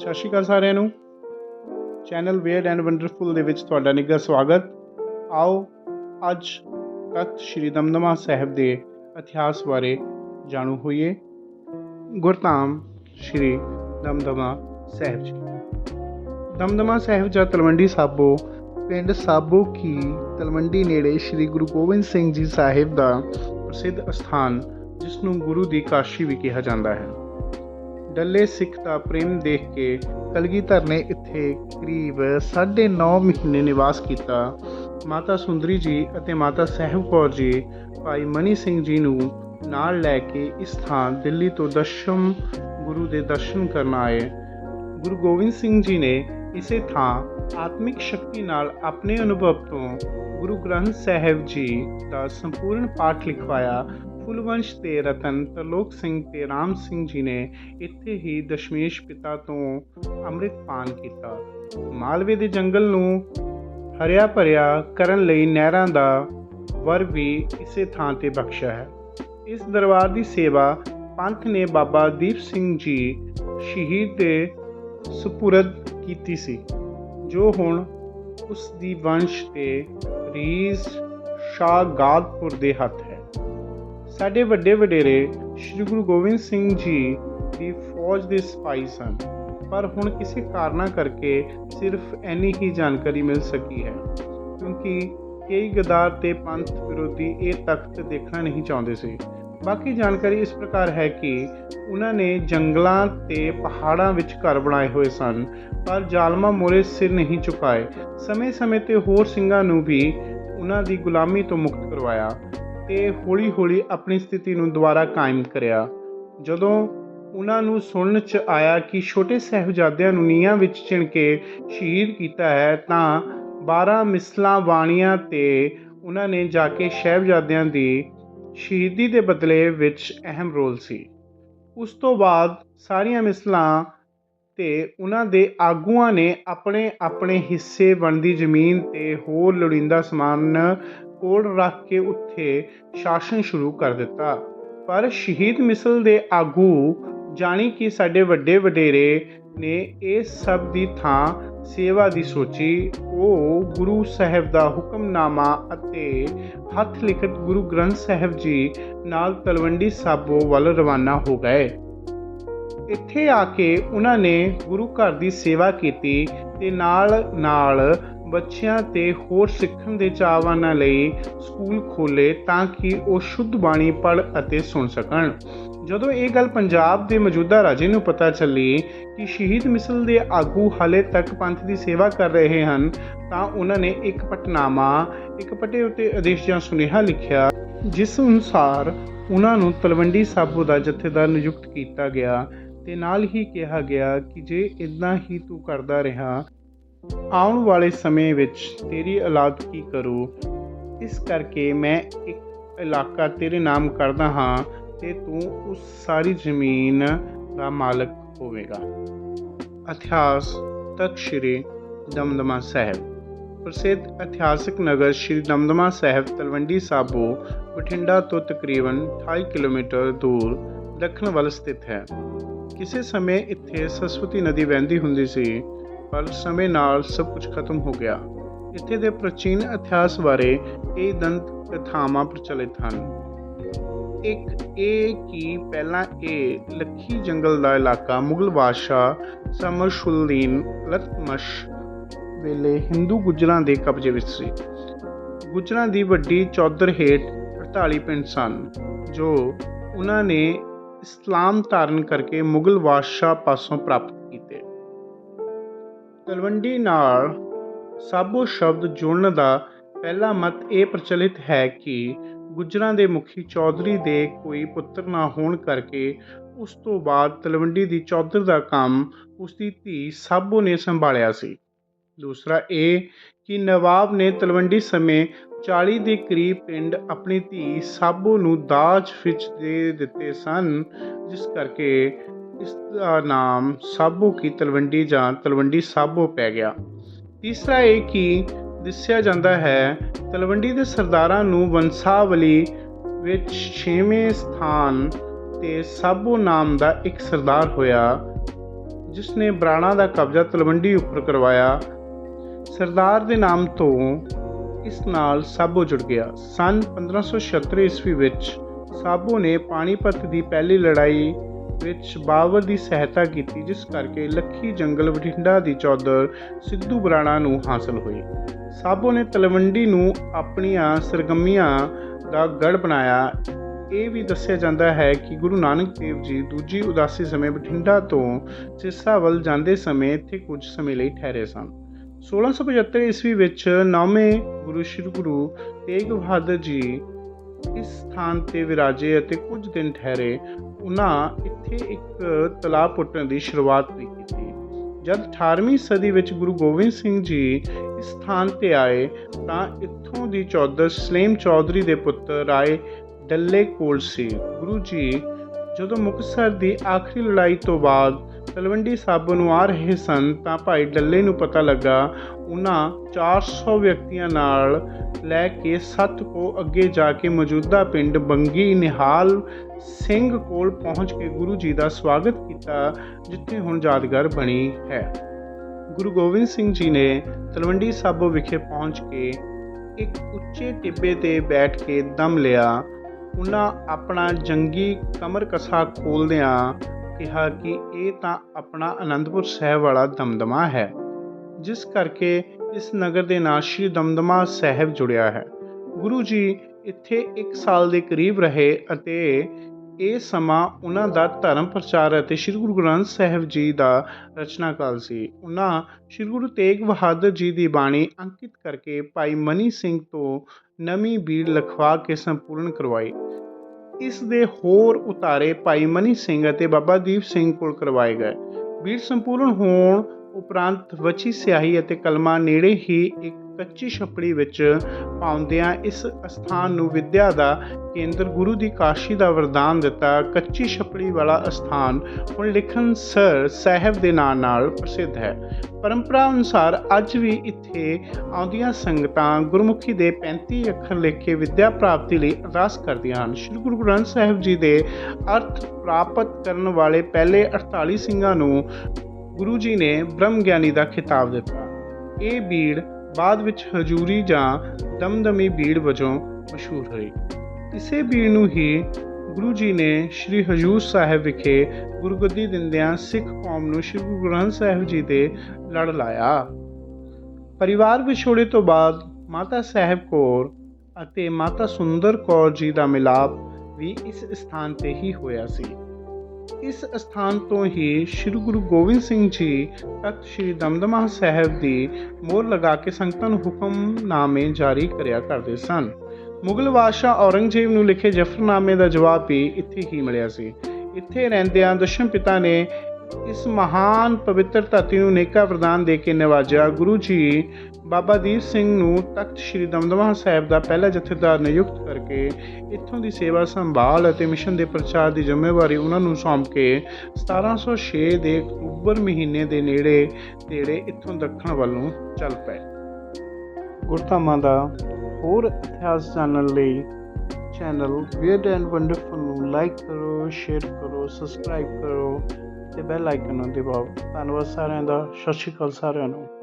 ਸਤਿ ਸ਼੍ਰੀ ਅਕਾਲ ਸਾਰਿਆਂ ਨੂੰ। ਚੈਨਲ ਵੇਅਰ ਐਂਡ ਵੰਡਰਫੁਲ ਦੇ ਵਿੱਚ ਤੁਹਾਡਾ ਨਿੱਘਾ ਸਵਾਗਤ। ਆਓ, ਅੱਜ ਤਖਤ ਸ਼੍ਰੀ ਦਮਦਮਾ ਸਾਹਿਬ ਦੇ ਇਤਿਹਾਸ ਬਾਰੇ ਜਾਣੂ ਹੋਈਏ। ਗੁਰਧਾਮ ਸ਼੍ਰੀ ਦਮਦਮਾ ਸਾਹਿਬ ਜੀ। ਦਮਦਮਾ ਸਾਹਿਬ ਜਾਂ ਤਲਵੰਡੀ ਸਾਬੋ, ਪਿੰਡ ਸਾਬੋ ਕੀ ਤਲਵੰਡੀ ਨੇੜੇ ਸ਼੍ਰੀ ਗੁਰੂ ਗੋਬਿੰਦ ਸਿੰਘ ਜੀ ਸਾਹਿਬ ਦਾ ਪ੍ਰਸਿੱਧ ਅਸਥਾਨ ਜਿਸ ਨੂੰ ਗੁਰੂ ਦੀ ਕਾਸ਼ੀ ਵੀ ਕਿਹਾ ਜਾਂਦਾ ਹੈ। ਡੱਲੇ ਸਿੱਖ ਦਾ ਪ੍ਰੇਮ ਦੇਖ ਕੇ ਕਲਗੀਧਰ ਨੇ ਇੱਥੇ ਕਰੀਬ 9.5 ਮਹੀਨੇ ਨਿਵਾਸ ਕੀਤਾ। ਮਾਤਾ ਸੁੰਦਰੀ ਜੀ ਅਤੇ ਮਾਤਾ ਸਾਹਿਬ ਕੌਰ ਜੀ, ਭਾਈ ਮਨੀ ਸਿੰਘ ਜੀ ਨੂੰ ਨਾਲ ਲੈ ਕੇ ਇਸ ਥਾਂ ਦਿੱਲੀ ਤੋਂ ਦਸ਼ਮ ਗੁਰੂ ਦੇ ਦਰਸ਼ਨ ਕਰਨ ਆਏ। ਗੁਰੂ ਗੋਬਿੰਦ ਸਿੰਘ ਜੀ ਨੇ ਇਸੇ ਥਾਂ ਆਤਮਿਕ ਸ਼ਕਤੀ ਨਾਲ ਆਪਣੇ ਅਨੁਭਵ ਤੋਂ ਗੁਰੂ ਗ੍ਰੰਥ ਸਾਹਿਬ ਜੀ ਦਾ ਸੰਪੂਰਨ ਪਾਠ ਲਿਖਵਾਇਆ ਕੁਲਵੰਸ਼ ਤੇ ਰਤਨ ਤਲੋਕ ਸਿੰਘ ਤੇ ਰਾਮ ਸਿੰਘ ਜੀ ਨੇ ਇੱਥੇ ਹੀ ਦਸ਼ਮੇਸ਼ ਪਿਤਾ ਤੋਂ ਅੰਮ੍ਰਿਤ ਪਾਨ ਕੀਤਾ। ਮਾਲਵੇ ਦੇ ਜੰਗਲ ਨੂੰ ਹਰਿਆ ਭਰਿਆ ਕਰਨ ਲਈ ਨਹਿਰਾਂ ਦਾ ਵਰ ਵੀ ਇਸੇ ਥਾਂ ਤੇ ਬਖਸ਼ਿਆ ਹੈ। ਇਸ ਦਰਬਾਰ ਦੀ ਸੇਵਾ ਪੰਥ ਨੇ ਬਾਬਾ ਦੀਪ ਸਿੰਘ ਜੀ ਸ਼ਹੀਦ ਦੇ ਸੁਪੁਰਦ ਕੀਤੀ ਸੀ, ਜੋ ਹੁਣ ਉਸ ਦੀ ਵੰਸ਼ ਤੇ ਰੀਸ ਸ਼ਾਹ ਗਾਦਪੁਰ ਦੇ ਹੱਥ ਹੈ। ਸਾਡੇ ਵੱਡੇ ਵਡੇਰੇ ਸ੍ਰੀ ਗੁਰੂ ਗੋਬਿੰਦ ਸਿੰਘ ਜੀ ਦੀ ਫੌਜ ਦੇ ਸਿਪਾਹੀ ਸਨ। ਪਰ ਹੁਣ ਕਿਸੇ ਕਾਰਨਾਂ ਕਰਕੇ ਸਿਰਫ ਇੰਨੀ ਹੀ ਜਾਣਕਾਰੀ ਮਿਲ ਸਕੀ ਹੈ, ਕਿਉਂਕਿ ਕਈ ਗਦਾਰ ਤੇ ਪੰਥ ਵਿਰੋਧੀ ਇਹ ਤਖਤ ਦੇਖਣਾ ਨਹੀਂ ਚਾਹੁੰਦੇ ਸੀ। ਬਾਕੀ ਜਾਣਕਾਰੀ ਇਸ ਪ੍ਰਕਾਰ ਹੈ ਕਿ ਉਹਨਾਂ ਨੇ ਜੰਗਲਾਂ ਤੇ ਪਹਾੜਾਂ ਵਿੱਚ ਘਰ ਬਣਾਏ ਹੋਏ ਸਨ, ਪਰ ਜ਼ਾਲਮਾਂ ਮੋਰੇ ਸਿਰ ਨਹੀਂ ਚੁਕਾਏ ਸਮੇਂ-ਸਮੇਂ ਤੇ ਹੋਰ ਸਿੰਘਾਂ ਨੂੰ ਵੀ ਉਹਨਾਂ ਦੀ ਗੁਲਾਮੀ ਤੋਂ ਮੁਕਤ ਕਰਵਾਇਆ। ਤੇ ਹੌਲੀ-ਹੌਲੀ ਆਪਣੀ ਸਥਿਤੀ ਨੂੰ ਦੁਬਾਰਾ ਕਾਇਮ ਕਰਿਆ। ਜਦੋਂ ਉਹਨਾਂ ਨੂੰ ਸੁਣਨ 'ਚ ਆਇਆ ਕਿ ਛੋਟੇ ਸਹਿਬਜ਼ਾਦਿਆਂ ਨੂੰ ਨੀਹਾਂ ਵਿੱਚ ਚਿਣ ਕੇ ਸ਼ਹੀਦ ਕੀਤਾ ਹੈ, ਤਾਂ 12 ਮਿਸਲਾਂ ਬਾਣੀਆਂ ਤੇ ਉਹਨਾਂ ਨੇ ਜਾ ਕੇ ਸਹਿਬਜ਼ਾਦਿਆਂ ਦੀ ਸ਼ਹੀਦੀ ਦੇ ਬਦਲੇ ਵਿੱਚ ਅਹਿਮ ਰੋਲ ਸੀ। ਉਸ ਤੋਂ ਬਾਅਦ ਸਾਰੀਆਂ ਮਿਸਲਾਂ ਤੇ ਉਹਨਾਂ ਦੇ ਆਗੂਆਂ ਨੇ ਆਪਣੇ ਆਪਣੇ ਹਿੱਸੇ ਬਣਦੀ ਜ਼ਮੀਨ ਤੇ ਹੋਰ ਲੋੜੀਂਦਾ ਸਮਾਨ ਕੋਲ ਰੱਖ ਕੇ ਉੱਥੇ ਸ਼ਾਸਨ ਸ਼ੁਰੂ ਕਰ ਦਿੱਤਾ। ਪਰ ਸ਼ਹੀਦ ਮਿਸਲ ਦੇ ਆਗੂ ਜਾਣੀ ਕਿ ਸਾਡੇ ਵੱਡੇ ਵਡੇਰੇ ਨੇ ਇਹ ਸਭ ਦੀ ਥਾਂ ਸੇਵਾ ਦੀ ਸੋਚੀ। ਉਹ ਗੁਰੂ ਸਾਹਿਬ ਦਾ ਹੁਕਮਨਾਮਾ ਅਤੇ ਹੱਥ ਲਿਖਤ ਗੁਰੂ ਗ੍ਰੰਥ ਸਾਹਿਬ ਜੀ ਨਾਲ ਤਲਵੰਡੀ ਸਾਬੋ ਵੱਲ ਰਵਾਨਾ ਹੋ ਗਏ। ਇੱਥੇ ਆ ਕੇ ਉਹਨਾਂ ਨੇ ਗੁਰੂ ਘਰ ਦੀ ਸੇਵਾ ਕੀਤੀ ਤੇ ਨਾਲ ਨਾਲ ਬੱਚਿਆਂ ਤੇ ਹੋਰ ਸਿੱਖਣ ਦੇ ਚਾਹਵਾਨਾਂ ਲਈ ਸਕੂਲ ਖੋਲੇ ਤਾਂ ਕਿ ਉਹ ਸ਼ੁੱਧ ਬਾਣੀ ਪੜ੍ਹ ਅਤੇ ਸੁਣ ਸਕਣ। ਜਦੋਂ ਇਹ ਗੱਲ ਪੰਜਾਬ ਦੇ ਮੌਜੂਦਾ ਰਾਜੇ ਨੂੰ ਪਤਾ ਚੱਲੀ ਕਿ ਸ਼ਹੀਦ ਮਿਸਲ ਦੇ ਆਗੂ ਹਾਲੇ ਤੱਕ ਪੰਥ ਦੀ ਸੇਵਾ ਕਰ ਰਹੇ ਹਨ, ਤਾਂ ਉਹਨਾਂ ਨੇ ਇੱਕ ਪਟਨਾਮਾ, ਇੱਕ ਪਟੇ ਉੱਤੇ ਆਦੇਸ਼ ਜਾਂ ਸੁਨੇਹਾ ਲਿਖਿਆ, ਜਿਸ ਅਨੁਸਾਰ ਉਹਨਾਂ ਨੂੰ ਤਲਵੰਡੀ ਸਾਬੋ ਦਾ ਜਥੇਦਾਰ ਨਿਯੁਕਤ ਕੀਤਾ ਗਿਆ। ਤੇ ਨਾਲ ਹੀ ਕਿਹਾ ਗਿਆ ਕਿ ਜੇ ਇਦਾਂ ਹੀ ਤੂੰ ਕਰਦਾ ਰਿਹਾ ਆਉਣ ਵਾਲੇ ਸਮੇਂ ਵਿੱਚ ਤੇਰੀ ਔਲਾਦ ਕੀ ਕਰੂ? ਇਸ ਕਰਕੇ ਮੈਂ ਇੱਕ ਇਲਾਕਾ ਤੇਰੇ ਨਾਮ ਕਰਦਾ ਹਾਂ ਤੇ ਤੂੰ ਉਸ ਸਾਰੀ ਜ਼ਮੀਨ ਦਾ ਮਾਲਕ ਹੋਵੇਗਾ। ਇਤਿਹਾਸ, ਤਖਤ ਸ਼੍ਰੀ ਦਮਦਮਾ ਸਾਹਿਬ। ਪ੍ਰਸਿੱਧ ਇਤਿਹਾਸਕ ਨਗਰ ਸ਼੍ਰੀ ਦਮਦਮਾ ਸਾਹਿਬ, ਤਲਵੰਡੀ ਸਾਬੋ, ਬਠਿੰਡਾ ਤੋਂ ਤਕਰੀਬਨ 28 ਕਿਲੋਮੀਟਰ ਦੂਰ, ਦੱਖਣ ਵੱਲ ਸਥਿਤ ਹੈ। ਕਿਸੇ ਸਮੇਂ ਇੱਥੇ ਸਰਸਵਤੀ ਨਦੀ ਵਹਿੰਦੀ ਹੁੰਦੀ ਸੀ। ਪਰ ਸਮੇਂ ਨਾਲ ਸਭ ਕੁਝ ਖਤਮ ਹੋ ਗਿਆ। ਇੱਥੇ ਦੇ ਪ੍ਰਾਚੀਨ ਇਤਿਹਾਸ ਬਾਰੇ ਕਈ ਦੰਤ ਕਥਾਵਾਂ ਪ੍ਰਚਲਿਤ ਹਨ। ਇੱਕ ਇਹ ਕਿ ਪਹਿਲਾਂ ਇਹ ਲੱਖੀ ਜੰਗਲ ਦਾ ਇਲਾਕਾ ਮੁਗਲ ਬਾਦਸ਼ਾਹ ਸਮਰਸ਼ੁਲਦੀਨ ਲਤਮਸ਼ ਵੇਲੇ ਹਿੰਦੂ ਗੁੱਜਰਾਂ ਦੇ ਕਬਜ਼ੇ ਵਿੱਚ ਸੀ। ਗੁੱਜਰਾਂ ਦੀ ਵੱਡੀ ਚੌਧਰ ਹੇਠ 48 ਪਿੰਡ ਸਨ, ਜੋ ਉਹਨਾਂ ਨੇ ਇਸਲਾਮ ਧਾਰਨ ਕਰਕੇ ਮੁਗਲ ਬਾਦਸ਼ਾਹ ਪਾਸੋਂ ਪ੍ਰਾਪਤ ਕੀਤੇ। ਤਲਵੰਡੀ ਨਾਲ ਸਾਬੋ ਸ਼ਬਦ ਜੁੜਨ ਦਾ ਪਹਿਲਾ ਮਤ ਇਹ ਪ੍ਰਚਲਿਤ ਹੈ ਕਿ ਗੁੱਜਰਾਂ ਦੇ ਮੁਖੀ ਚੌਧਰੀ ਦੇ ਕੋਈ ਪੁੱਤਰ ਨਾ ਹੋਣ ਕਰਕੇ ਉਸ ਤੋਂ ਬਾਅਦ ਤਲਵੰਡੀ ਦੀ ਚੌਧਰ ਦਾ ਕੰਮ ਉਸ ਦੀ ਧੀ ਸਾਬੋ ਨੇ ਸੰਭਾਲਿਆ ਸੀ। ਦੂਸਰਾ ਇਹ ਕਿ ਨਵਾਬ ਨੇ ਤਲਵੰਡੀ ਸਮੇਂ 40 ਦੇ ਕਰੀਬ ਪਿੰਡ ਆਪਣੀ ਧੀ ਸਾਬੋ ਨੂੰ ਦਾਜ ਵਿੱਚ ਦੇ ਦਿੱਤੇ ਸਨ, ਜਿਸ ਕਰਕੇ ਇਸ ਦਾ ਨਾਮ ਸਾਬੋ ਕੀ ਤਲਵੰਡੀ ਜਾਂ ਤਲਵੰਡੀ ਸਾਬੋ ਪੈ ਗਿਆ। ਤੀਸਰਾ ਇਹ ਕਿ ਦੱਸਿਆ ਜਾਂਦਾ ਹੈ, ਤਲਵੰਡੀ ਦੇ ਸਰਦਾਰਾਂ ਨੂੰ ਵੰਸਾਵਲੀ ਵਿੱਚ 6ਵੇਂ ਸਥਾਨ ਤੇ ਸਾਬੋ ਨਾਮ ਦਾ ਇੱਕ ਸਰਦਾਰ ਹੋਇਆ ਜਿਸ ਨੇ ਬਰਾਣਾ ਦਾ ਕਬਜ਼ਾ ਤਲਵੰਡੀ ਉੱਪਰ ਕਰਵਾਇਆ। ਸਰਦਾਰ ਦੇ ਨਾਮ ਤੋਂ ਇਸ ਨਾਲ ਸਾਬੋ ਜੁੜ ਗਿਆ। ਸਨ 1576 ਈਸਵੀ ਵਿੱਚ ਸਾਬੋ ਨੇ ਪਾਣੀਪਤ ਦੀ ਪਹਿਲੀ ਲੜਾਈ ਵਿੱਚ ਬਾਵਰ ਦੀ ਸਹਾਇਤਾ ਕੀਤੀ, ਜਿਸ ਕਰਕੇ ਲੱਖੀ ਜੰਗਲ ਬਠਿੰਡਾ ਦੀ ਚੌਧਰ ਸਿੱਧੂ ਬਰਾਣਾ ਨੂੰ ਹਾਸਲ ਹੋਈ। ਸਾਬੋ ਨੇ ਤਲਵੰਡੀ ਨੂੰ ਆਪਣੀਆਂ ਸਰਗਮੀਆਂ ਦਾ ਗੜ ਬਣਾਇਆ। ਇਹ ਵੀ ਦੱਸਿਆ ਜਾਂਦਾ ਹੈ ਕਿ ਗੁਰੂ ਨਾਨਕ ਦੇਵ ਜੀ ਦੂਜੀ ਉਦਾਸੀ ਸਮੇਂ ਬਠਿੰਡਾ ਤੋਂ ਸਿਰਸਾ ਵੱਲ ਜਾਂਦੇ ਸਮੇਂ ਇੱਥੇ ਕੁਝ ਸਮੇਂ ਲਈ ਠਹਿਰੇ ਸਨ। 1675 ਈਸਵੀ ਵਿੱਚ ਨੌਵੇਂ ਗੁਰੂ ਸ੍ਰੀ ਗੁਰੂ ਤੇਗ ਬਹਾਦਰ ਜੀ ਇਸ ਸਥਾਨ ਤੇ ਵਿਰਾਜੇ ਅਤੇ ਕੁਝ ਦਿਨ ਠਹਿਰੇ। ਉਹਨਾਂ ਇੱਥੇ ਇੱਕ ਤਲਾਬ ਪੁੱਟਣ ਦੀ ਸ਼ੁਰੂਆਤ ਵੀ ਕੀਤੀ। ਜਦ 18ਵੀਂ ਸਦੀ ਵਿੱਚ ਗੁਰੂ ਗੋਬਿੰਦ ਸਿੰਘ ਜੀ ਇਸ ਸਥਾਨ ਤੇ ਆਏ, ਤਾਂ ਇੱਥੋਂ ਦੀ ਚੌਧਰ ਸਲੇਮ ਚੌਧਰੀ ਦੇ ਪੁੱਤਰ ਰਾਏ ਡੱਲੇ ਕੋਲ ਸੀ। ਗੁਰੂ ਜੀ ਜਦੋਂ ਮੁਕਤਸਰ ਦੀ ਆਖਰੀ ਲੜਾਈ ਤੋਂ ਬਾਅਦ ਤਲਵੰਡੀ ਸਾਬੋ ਨੂੰ ਆ ਰਹੇ ਸਨ, ਤਾਂ ਭਾਈ ਡੱਲੇ ਨੂੰ ਪਤਾ ਲੱਗਾ ਉਹਨਾਂ 400 ਵਿਅਕਤੀਆਂ ਨਾਲ ਲੈ ਕੇ ਸੱਤ ਕੋ ਅੱਗੇ ਜਾ ਕੇ ਮੌਜੂਦਾ ਪਿੰਡ ਬੰਗੀ ਨਿਹਾਲ ਸਿੰਘ ਕੋਲ ਪਹੁੰਚ ਕੇ ਗੁਰੂ ਜੀ ਦਾ ਸਵਾਗਤ ਕੀਤਾ, ਜਿੱਥੇ ਹੁਣ ਯਾਦਗਾਰ ਬਣੀ ਹੈ। ਗੁਰੂ ਗੋਬਿੰਦ ਸਿੰਘ ਜੀ ਨੇ ਤਲਵੰਡੀ ਸਾਬੋ ਵਿਖੇ ਪਹੁੰਚ ਕੇ ਇੱਕ ਉੱਚੇ ਟਿੱਬੇ ਤੇ ਬੈਠ ਕੇ ਦਮ ਲਿਆ। ਉਹਨਾਂ ਆਪਣਾ ਜੰਗੀ ਕਮਰ ਕਸਾ ਖੋਲਦਿਆਂ ਕਿਹਾ ਕਿ ਇਹ ਤਾਂ ਆਪਣਾ ਅਨੰਦਪੁਰ ਸਾਹਿਬ ਵਾਲਾ ਦਮਦਮਾ ਹੈ। ਜਿਸ ਕਰਕੇ ਇਸ ਨਗਰ ਦੇ ਨਾਲ ਸ਼੍ਰੀ ਦਮਦਮਾ ਸਾਹਿਬ ਜੁੜਿਆ ਹੈ। ਗੁਰੂ ਜੀ ਇੱਥੇ 1 ਸਾਲ ਦੇ ਕਰੀਬ ਰਹੇ ਅਤੇ ਇਹ ਸਮਾਂ ਉਹਨਾਂ ਦਾ ਧਰਮ ਪ੍ਰਚਾਰ ਅਤੇ ਸ੍ਰੀ ਗੁਰੂ ਗ੍ਰੰਥ ਸਾਹਿਬ ਜੀ ਦਾ ਰਚਨਾ ਕਾਲ ਸੀ। ਉਹਨਾਂ ਸ੍ਰੀ ਗੁਰੂ ਤੇਗ ਬਹਾਦਰ ਜੀ ਦੀ ਬਾਣੀ ਅੰਕਿਤ ਕਰਕੇ ਭਾਈ ਮਨੀ ਸਿੰਘ ਤੋਂ ਨਵੀਂ ਬੀੜ ਲਖਵਾ ਕੇ ਸੰਪੂਰਨ ਕਰਵਾਈ। ਇਸ ਦੇ ਹੋਰ ਉਤਾਰੇ ਭਾਈ ਮਨੀ ਸਿੰਘ ਅਤੇ ਬਾਬਾ ਦੀਪ ਸਿੰਘ ਕੋਲ ਕਰਵਾਏ ਗਏ। ਬੀੜ ਸੰਪੂਰਨ ਹੋਣ ਉਪਰੰਤ ਵਚੀ ਸਿਆਹੀ ਅਤੇ ਕਲਮਾ ਨੇੜੇ ਹੀ ਇੱਕ ਕੱਚੀ ਛਪੜੀ ਵਿੱਚ ਪਾਉਂਦਿਆਂ ਇਸ ਅਸਥਾਨ ਨੂੰ ਵਿਦਿਆ ਦਾ ਕੇਂਦਰ ਗੁਰੂ ਦੀ ਕਾਸ਼ੀ ਦਾ ਵਰਦਾਨ ਦਿੱਤਾ, ਕੱਚੀ ਛਪੜੀ ਵਾਲਾ ਅਸਥਾਨ ਹੁਣ ਲਿਖਣ ਸਰ ਸਾਹਿਬ ਦੇ ਨਾਂ ਨਾਲ ਪ੍ਰਸਿੱਧ ਹੈ। ਪਰੰਪਰਾ ਅਨੁਸਾਰ ਅੱਜ ਵੀ ਇੱਥੇ ਆਉਂਦੀਆਂ ਸੰਗਤਾਂ ਗੁਰਮੁਖੀ ਦੇ 35 ਅੱਖਰ ਲਿਖ ਕੇ ਵਿਦਿਆ ਪ੍ਰਾਪਤੀ ਲਈ ਅਰਦਾਸ ਕਰਦੀਆਂ ਹਨ। ਸ੍ਰੀ ਗੁਰੂ ਗ੍ਰੰਥ ਸਾਹਿਬ ਜੀ ਦੇ ਅਰਥ ਪ੍ਰਾਪਤ ਕਰਨ ਵਾਲੇ ਪਹਿਲੇ 48 ਸਿੰਘਾਂ ਨੂੰ ਗੁਰੂ ਜੀ ਨੇ ਬ੍ਰਹਮ ਗਿਆਨੀ ਦਾ ਖਿਤਾਬ ਦਿੱਤਾ। ਇਹ ਬੀੜ ਬਾਅਦ ਵਿੱਚ ਹਜੂਰੀ ਜਾਂ ਦਮਦਮੀ ਬੀੜ ਵਜੋਂ ਮਸ਼ਹੂਰ ਹੋਈ। ਇਸੇ ਬੀੜ ਨੂੰ ਹੀ ਗੁਰੂ ਜੀ ਨੇ ਸ੍ਰੀ ਹਜੂਰ ਸਾਹਿਬ ਵਿਖੇ ਗੁਰਗੱਦੀ ਦਿੰਦਿਆਂ ਸਿੱਖ ਕੌਮ ਨੂੰ ਸ੍ਰੀ ਗੁਰੂ ਗ੍ਰੰਥ ਸਾਹਿਬ ਜੀ ਦੇ ਲੜ ਲਾਇਆ। ਪਰਿਵਾਰ ਵਿਛੋੜੇ ਤੋਂ ਬਾਅਦ ਮਾਤਾ ਸਾਹਿਬ ਕੌਰ ਅਤੇ ਮਾਤਾ ਸੁੰਦਰ ਕੌਰ ਜੀ ਦਾ ਮਿਲਾਪ ਵੀ ਇਸ ਸਥਾਨ ਤੇ ਹੀ ਹੋਇਆ ਸੀ। ਇਸ ਸਥਾਨ ਤੋਂ ਹੀ ਸ੍ਰੀ ਗੁਰੂ ਗੋਬਿੰਦ ਸਿੰਘ ਜੀ ਤਖਤ ਸ੍ਰੀ ਦਮਦਮਾ ਸਾਹਿਬ ਦੀ ਮੋਹਰ ਲਗਾ ਕੇ ਸੰਗਤਾਂ ਨੂੰ ਹੁਕਮਨਾਮੇ ਜਾਰੀ ਕਰਿਆ ਕਰਦੇ ਸਨ। ਮੁਗਲ ਬਾਦਸ਼ਾਹ ਔਰੰਗਜ਼ੇਬ ਨੂੰ ਲਿਖੇ ਜਫਰਨਾਮੇ ਦਾ ਜਵਾਬ ਵੀ ਇੱਥੇ ਹੀ ਮਿਲਿਆ ਸੀ। ਇੱਥੇ ਰਹਿੰਦਿਆਂ ਦਸ਼ਮ ਪਿਤਾ ਨੇ ਇਸ ਮਹਾਨ ਪਵਿੱਤਰ ਧਰਤੀ ਨੂੰ ਨੇਕਾ ਪ੍ਰਦਾਨ ਦੇ ਕੇ ਨਿਵਾਜਿਆ ਗੁਰੂ ਜੀ ਬਾਬਾ ਦੀਪ ਸਿੰਘ ਨੂੰ ਤਖਤ ਸ੍ਰੀ ਦਮਦਮਾ ਸਾਹਿਬ ਦਾ ਪਹਿਲਾ ਜਥੇਦਾਰ ਨਿਯੁਕਤ ਕਰਕੇ ਇੱਥੋਂ ਦੀ ਸੇਵਾ ਸੰਭਾਲ ਅਤੇ ਮਿਸ਼ਨ ਦੇ ਪ੍ਰਚਾਰ ਦੀ ਜ਼ਿੰਮੇਵਾਰੀ ਉਹਨਾਂ ਨੂੰ ਸੌਂਪ ਕੇ 1706 ਦੇ ਅਕਤੂਬਰ ਮਹੀਨੇ ਦੇ ਨੇੜੇ ਤੇੜੇ ਇੱਥੋਂ ਦੱਖਣ ਵੱਲ ਨੂੰ ਚੱਲ ਪਏ। ਗੁਰਧਾਮਾਂ ਦਾ ਹੋਰ ਇਤਿਹਾਸ ਜਾਣਨ ਲਈ ਚੈਨਲ ਵੀਅਰਡ ਐਂਡ ਵੰਡਰਫੁਲ ਨੂੰ ਲਾਈਕ ਕਰੋ, ਸ਼ੇਅਰ ਕਰੋ, ਸਬਸਕ੍ਰਾਈਬ ਕਰੋ। ਤੇ ਬੈਲ ਆਈਕਨ ਨੂੰ ਦਬਾਓ ਧੰਨਵਾਦ ਸਾਰਿਆਂ ਦਾ। ਸਤਿ ਸ਼੍ਰੀ ਅਕਾਲ ਸਾਰਿਆਂ ਨੂੰ।